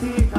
see.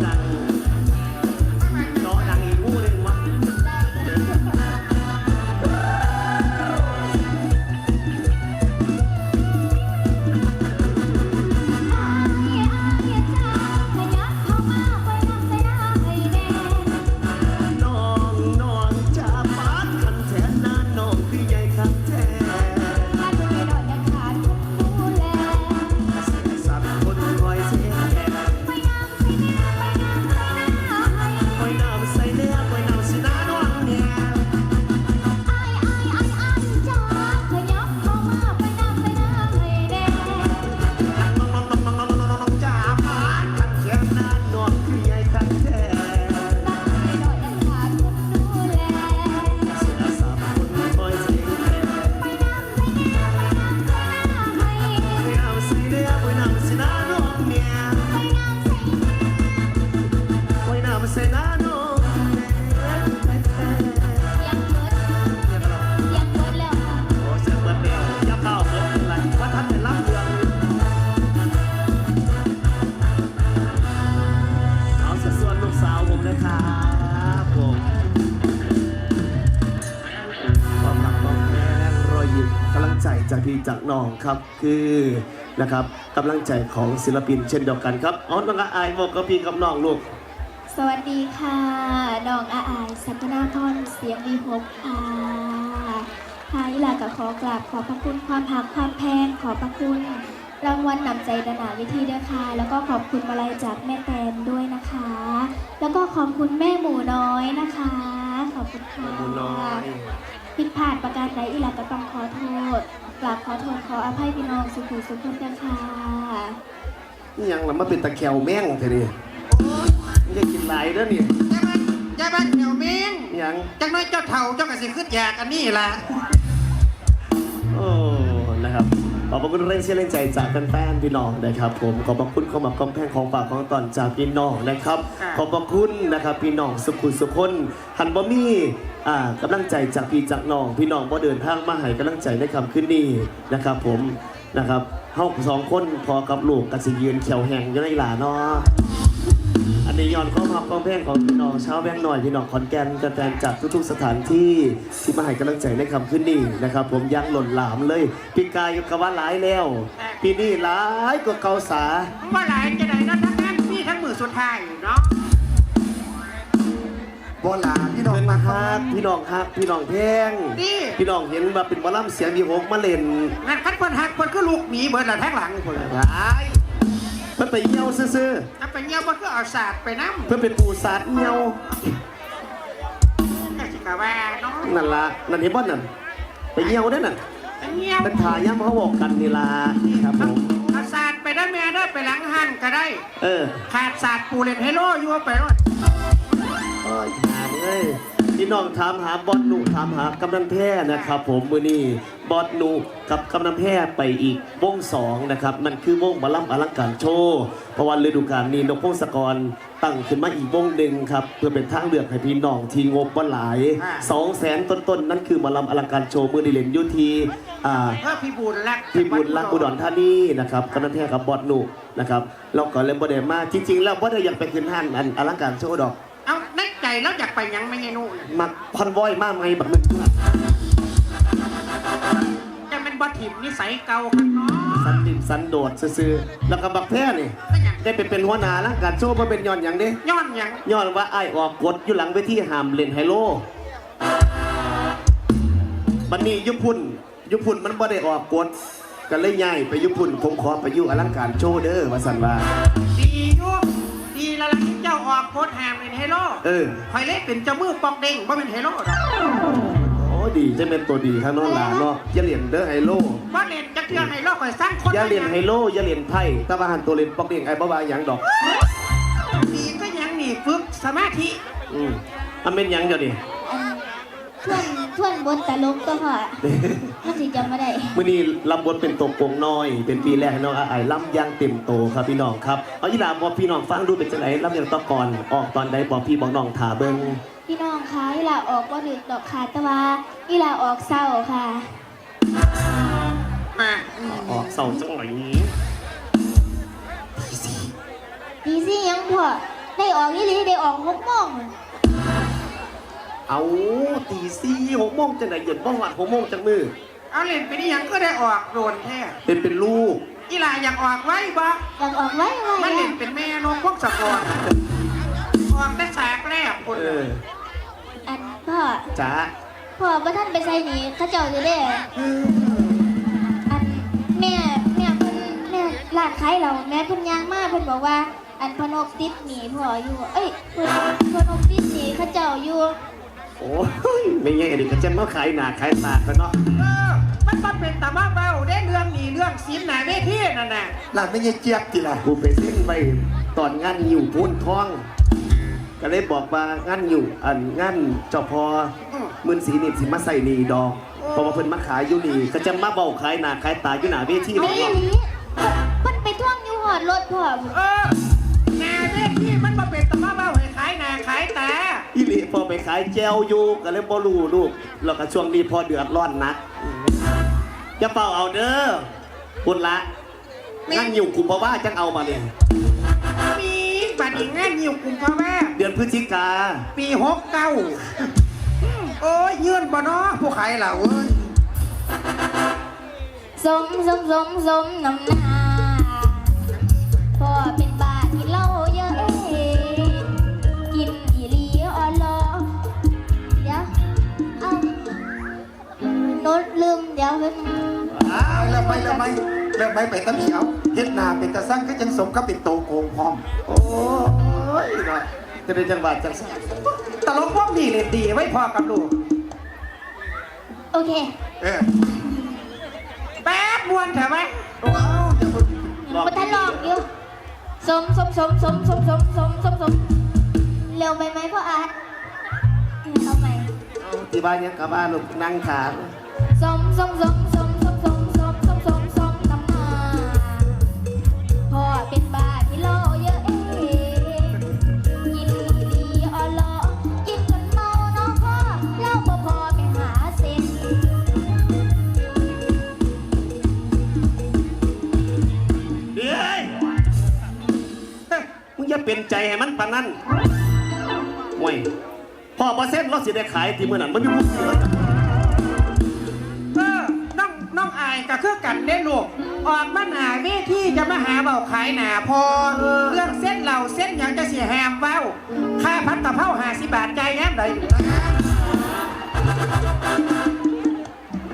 that. พีจากน้องครับคือนะครับกำลังใจของศิลปินเช่นเดียวกันครับอ๋อน้องอายบอกกับพี่กับน้องลูก สวัสดีค่ะน้องอาอายสัตนาพรเสียงวีหกอาค่ะยิลากับขอกราบขอพระคุณความพักความแพงขอพระคุณรางวัลนนำใจดนาวิธีด้วยค่ะ แล้วก็ขอบคุณมาลัยจากแม่แตนด้วยนะคะ แล้วก็ขอบคุณแม่หมูน้อยนะคะ ขอบคุณค่ะหมูน้อย ผิดพลาดประการใดอีหลักก็ต้องขอโทษฝากขอโทษขออภัยพี่น้องสุขุสุขคนกันค่ะนี่ยังละมาเป็นตะแคยวแม่งเธอนี่ยไม่กินหลายเด้วเนี่ยยายบ้านเขียวมิงยังจังน้อยเจ้าเท่าเจ้ากระสีขึ้นแยากอันนี้แหละโอ้นะครับ ขอบพระคุณเร่งเชียร์แรงใจจากแฟนๆพี่น้องนะครับ ผมขอบคุณความหมักความแพงของฝากของตอนจากพี่น้องนะครับ ขอบพระคุณนะครับพี่น้องสุขุสุขคนหันบอมี่กำลังใจจากพี่จากน้องพี่น้องพอเดินทางมาให้กำลังใจในคำขึ้นนี้นะครับ ผมนะครับเฮาสองคนพอกับลูกกัสิยืนเขียวแหงอยู่ในหลาเนาะ อันนี้ย้อนข้อความความแพงของพี่น้องชาวแบงค์หน่อยพี่น้องขอนแก่นกันแฟนจากทุกๆสถานที่ที่มาให้กำลังใจในคำขึ้นนี้นะครับ ผมยังหล่นหลามเลยปีกายกับว่าหลายแล้วปีนี้หลายกว่าเกาสาว่าหลายจะไหนนะทั้งนั้นพี่ทั้งมือสุดท้ายเนาะบอลาพี่น้องเพิ่นมาฮักพี่น้องฮักพี่น้องแพงนี่พี่น้องเห็นว่าเป็นหมอลำเสียงดีหกมาเล่นงั้นคัดคนหักคนก็ลูกหมีเบิดละแทั้งหลังคนละหลาย มันไปเยี่ยวซื่อถ้าเป็นเงี้ยมันก็เอาศาสตร์ไปน้ำๆเพื่อเป็นปูสาดเยี่ยวแค่สิกะว่าเนาะนั่นละนั่นเห็นบ่นั่นไปเยี่ยวได้อนั่นเป็นเงี้ยเป็นทาย่ำเขาบอกกันนี่ละครับผมเอาศาสตร์ไปได้แม่ได้ไปหลังหันก็ได้ เออขาดศาสตร์ปูเล่นไฮโลอยู่ว่าไปรอด โอ้ยถามเลย พี่น้องถามหาบอสหนุถามหากำนันแพ้นะครับ ผมมือนี้บอสหนุกับกำนันแพ้ไปอีกวงสองนะครับนั่นคือวงบอลลัมอลังการโชว์เพราะวันฤดูกาลนี้นกพงศกรตั้งขึ้นมาอีกวงหนึ่งครับเพื่อเป็นทางเลือกให้พี่น้องที่งบบ่หลาย2 0 0แสนต้นๆนั่นคือหมอลำอลังการโชว์มือดีเลนอยุทีอ่าเพื่อพี่บุญรักพี่บุญรักอุดรธานีนะครับกำนันแท้กับบอดหนุนะครับเราก็เล่นบอดเดมาจริงๆแล้วบอดอยากไปขึ้นห้างอันอลังการโชว์ดอก เอาในใจแล้วอยากไปหยังไม่ไงนู่นมักคอนวอยมากไหมบักมึงจะเป็นบอถิ่มนิสัยเก่าครับเนาะสันดินสันโดดซื่อๆแล้วก็บักแพ้นี่ไม่อยากได้ไปเป็นหัวหน้าอลังการโชว์มาเป็นย้อนอย่างนี้ย้อนหยังย้อนว่าไอ้ายออกกฎอยู่หลังเวทีห้ามเล่นไฮโลบันนี้ยุพุ่นยุพุ่นมันบ่ได้ออกกฎก็เลยย้ายไปยุพุ่นผมขอไปอยู่อลังการโชว์เด้อว่าสันว่าาออกโคตรแฮมเป็นไฮโลเออ คอยเล่นเป็นเจ้ามือปอกเด้งว่าเป็นไฮโลดอกโอ้ดีจะเป็นตัวดีข้างนอกลาเนาะอย่าเรียนเด้อไฮโลว่าเล่นจักเทือไฮโลคอยสร้างคนอย่าเรียนไฮโลอย่าเรียนไพ่ถ้าว่าหันตัวเรียนปอกเด้งไอ้บ่ว่าหยังดอกดีก็ยังหนีฝึกสมาธิอืมมันเป็นหยังเดี๋ยวนี้อัน ทวนทวนบนตลกก็พอมันสิจำไม่ได้มื่อนี้ลำบทเป็นตัวโกงน้อย เป็นปีแรกให้น้องอาไอล่ำย่างเต็มโตครับพี่น้องครับเอาอีหลาบอกพี่น้องฟังดูเป็นจังไหนล่ำอย่างต่อก่อนออกตอนใดบอกพี่บอกน้องถาเบิ้งพี่น้องคะอีลาออกก็ดึกดอกค่ะแต่ว่าอีลาออกเศร้าค่ะอะออกเสาจังไหนดีสิยังพอได้ออกนี่ลีได้ออกหกโมง เอาตีสี่หกโมงจังไหนเย็นบ้องหวัดหกโมงจังมือเอาเล่นไปนี่ยังก็ได้ออกโดนแท้เป็นเป็นลูกอีหลาอยากออกไว้บ่อยากออกไว้ไว้มันเล่อะนเป็นแม่นกพวกสะกอนออกได้สากแรกคนเอออันพ่อจ้าพ่อว่าท่านไปใส่หนีเขาเจ้าจะได้อันแม่แม่เพิ่นแม่ร้านขายเราแม่เพิ่นยางมากเพิ่นบอกว่า อันพนกติดหนีพ่ออยู่ เอ้ยเพิ่นพนกติดหนีเขาเจ้าอยู่ โอ้ยไม่ไงอันนี้ก็จะมาขายหนาขายตากันเนาะเออมันมาเป็นตามาเบาได้เรื่องนี้เรื่องศีลหนาเวทีนั่นน่ะหลานไม่ใช่เจี๊ยบทีละกูไปเส้นไปตอนงานอยู่พูนท้อง ก็เลยบอกว่างานอยู่อันงานเจ้าพออืมมื่นสีนี่สิมาใส่นี่ดอกเพราะว่าเพิ่นมาขายอยู่นี่ก็จะมาเบาขายหน้าขายตาอยู่หน้าเวทีเอานี่อีหลีเพิ่นไปท่วงอยู่หอดรถพ่อเออ ขายแจวอยู่ก็เลยบ่รู้ลูกแล้วก็ช่วงนี้พอเดือดร้อนหนักอย่าเป่าเอาเด้อคุณละงานอยู่กลุ่มเพราะว่าจังเอามาเนี่ยมีบัตรงานอยู่กลุ่มพ่อแม่เดือนพฤศจิกา ปีหกเก้าโอ้ยยื่นบ่เนาะผู้ขายเราเอ้ยสมสมสมสมน้ำหน้าพ่อเป็น แล้วไม่ไปตะเขียวเฮ็ดนาเป็นตะสั่งก็จังสมกับเป็นโตโกงพร้อม โอ้ยเนาะจะได้จังหวัดจังสันตลกพวกดีเลยดีไว้พอกับลูกโอเค เออแป๊บมวนเถอะไหมว้าวจะพูดมันทะลอกอยู่สมสมสมสมสมสมสมสมสมเร็วไปไหมพ่ออาร์ตเอาใหม่ที่บ้านยังกลับบ้านลูกนั่งถามสมสมสมสมสมสม ใจให้มันปานนั้นห่วยพ่อบ่เส้นเราสิได้ขายที่มื้อนั้นมันมีผู้ซื้อเออน้องน้องอายก็คือกันได้ลูกออกมาหนาเวทีจะมาหาเบาขายหนาพอเรื่องเส้นเหล่าเส้นหยังจะเสียแฮมเว้าค่าพัดกะเพราหาสิบาทใจแง้มใด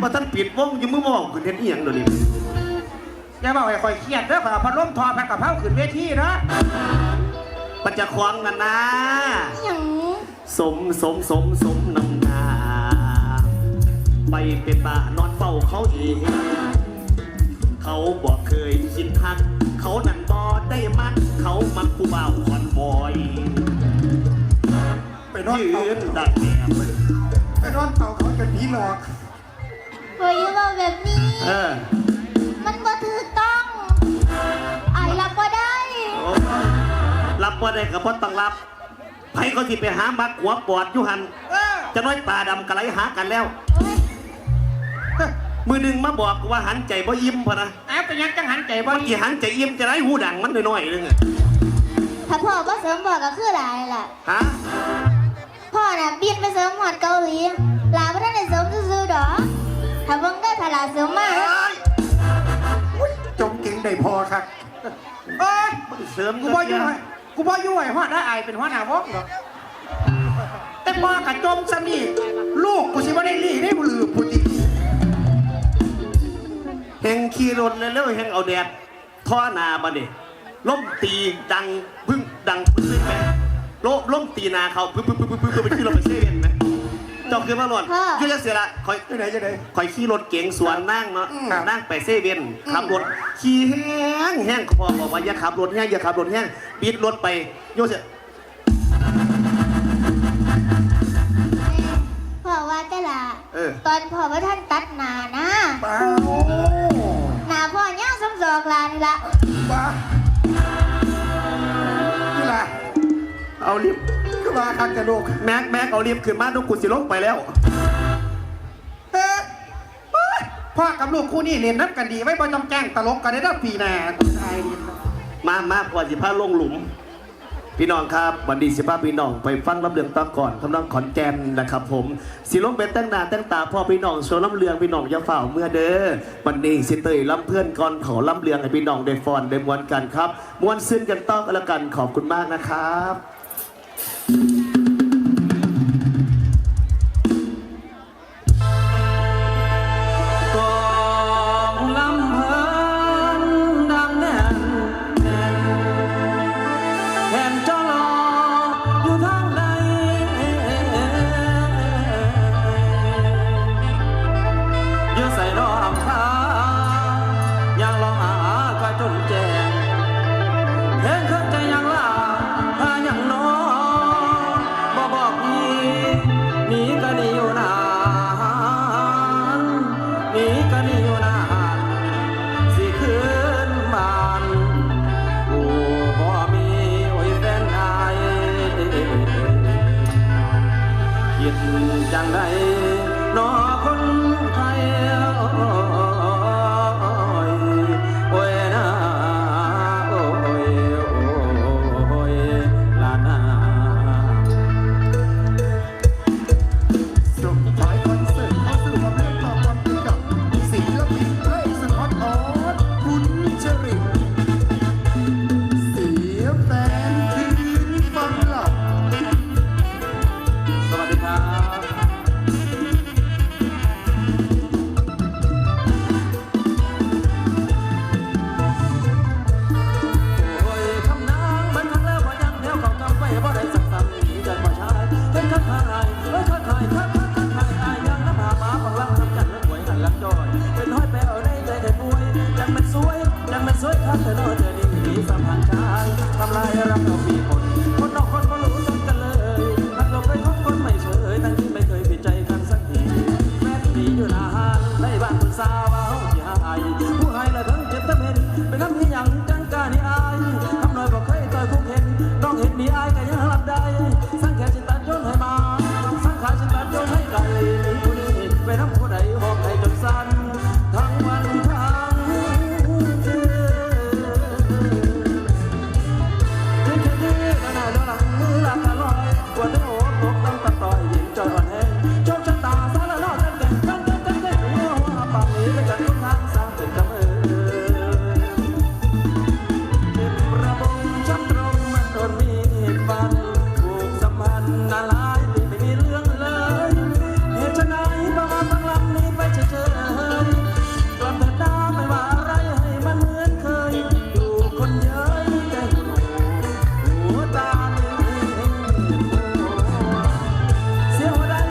ว่าท่านปิดวงอยู่มือมองขึ้นเห็นอีหยังเดี๋ยวนี้อย่าบอกให้คอยเครียดเด้อขอพัดลมทอพัดกะเพราขึ้นเวทีเนาะ มันจะควางนั่นนะหยังสมสมสมสมนำหนาไปเป็นบ้านอนเฝ้าเขาเองเขาบอกเคยคิดทัก เขานั่นบอได้มักเขามักผู้บ่าวคอนบอยไปนอนยืเป่านดักแอบไปนอนเป่าเขาจนผีหลอกเฮ้ยว่าแบบนี้ เออ บว่าได้กับพ่ต้องรับไผเขาที่ไปหามักหัวปอดอยู่หันเออจะน้อยตาดำกะไรหากันแล้วโอ้ยมือหนึ่งมาบอกว่าหันใจบ่ยิ้มพอนะเอาไปยังจังหันใจบ่เมื่อดีกี้หันใจยิ้มจะได้หูดังมันน้อยๆนึงอะถ้าพ่อบ่เสริมบอกก็คือหลายล่ะ ฮะพ่อน่ะบินไปเสริมหอดเกาหลีหลาบ่ทันได้เสริมซื่อๆดอกถ้าเบิ่งได้พลาเสริมมาจมเก่งได้พอครับเอ้ยเสริมกูบ่อยู่ให้ กูบ่อยู่ให้ฮอดได้อายเป็นหัวหน้าวงหรอกแต่พอกระจมซะนี่ลูกกูสิบ่ได้ลี่ได้บ่ลือผู้จริงแหงขี่รถเลยแล้วแหงเอาแดดท่อนาบัดนี้ล้มตีดังพึ่งดังพึ่งเลยไหมโลล้มตีนาเขาพึ่งพึ่งพึ่งพึ่งพึ่งไปที่เราไปเซเว่นไหม จอกขึ้นมาหลดยืดเสียละคอยจะไหนจะไหน คอยขี่รถเก๋งสวนนั่งเนาะอืมนั่งไปเซเว่นขับรถขี่แห้งแห้งพอบอกว่าอย่าขับรถแห้งอย่าขับรถแห้งปิดรถไปโยเสียพ่อว่าแต่ละ เออตอนพ่อว่าท่านตัดหนานะ ป้าหนาพ่อยาวสมศอกลานี่ละป้านี่ล่ะเอาลิฟ ต์ก็มาคักกระโดกแม็กแม็กเอาลิฟต์ขึ้นมาดูกูสิลงไปแล้วเอ้ยเอ้ยพ่อกับลูกคู่นี่เรียนนับกันดีไว้บ่ต้องแจ้งตลกกันได้ด้อปีหน้ากูทายดีมามาพอสิพาลงหลุม พี่น้องครับวันดีสิพาพี่น้องไปฟังลำเลืองตอนก่อนทำนองขอนแก่นนะครับ ผมสิลงเป็นตั้งหนาตั้งตาพ่อพี่น้องโชว์ลำเลืองพี่น้องอย่าเฝ้าเมื่อเด้อวันนี้สิเตยลำเพื่อนก่อนขอลำเลืองให้พี่น้องได้ฟอนได้มวนกันครับมวนซึ้นกันต้องกันละกันขอบคุณมากนะครับ Thank you. what? I